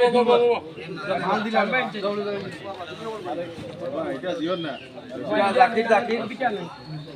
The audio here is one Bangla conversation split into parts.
রিপন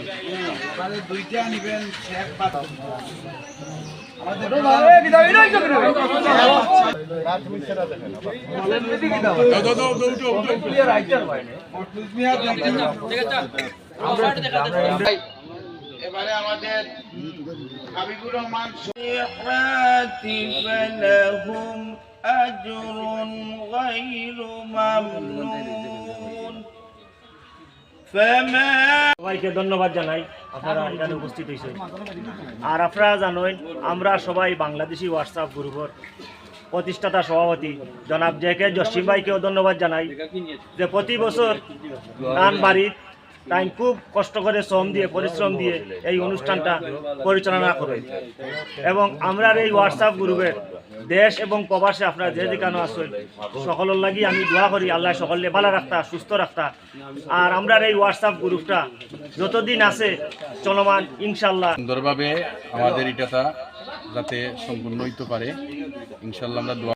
কথা আমি বিশ্বাস করি হানিফ মিয়া আওয়াল মিয়া হানিফে দে হানিফে দে আওয়াল মিয়া আওয়াল তুমি না এটা দিও না মহিলারা দেওয়া করে যদি মহিলা হলে আগে দেবে দেবো মহিলা দুইটা নিবেন শেখ পাতা এবারে আমাদের হাবিবুর রহমান فلهم أجر غير ممنون فما সবাইকে ধন্যবাদ জানাই। আপনারা এখানে উপস্থিত হয়েছে আর আপনারা জানেন, আমরা সবাই বাংলাদেশি হোয়াটসঅ্যাপ গ্রুপের প্রতিষ্ঠাতা সভাপতি। জনাব জে কে জসিম ভাইকেও ধন্যবাদ জানাই যে প্রতি বছর গান বাড়ির তাই খুব কষ্ট করে শ্রম দিয়ে, পরিশ্রম দিয়ে এই অনুষ্ঠানটা পরিচালনা করে এবং আমরা এই হোয়াটসঅ্যাপ গ্রুপের দেশ এবং প্রবাসে আপনারা যে যেখানে আছেন, সকলের লাগি আমি দোয়া করি, আল্লাহ সকলে ভালো রাখতা, সুস্থ রাখতা। আর আমরা এই হোয়াটসঅ্যাপ গ্রুপটা যতদিন আছে চলমান ইনশাল্লাহ সুন্দরভাবে আমাদের এটাটা যাতে সম্পূর্ণ হইতে পারে ইনশাল্লাহ আমরা দোয়া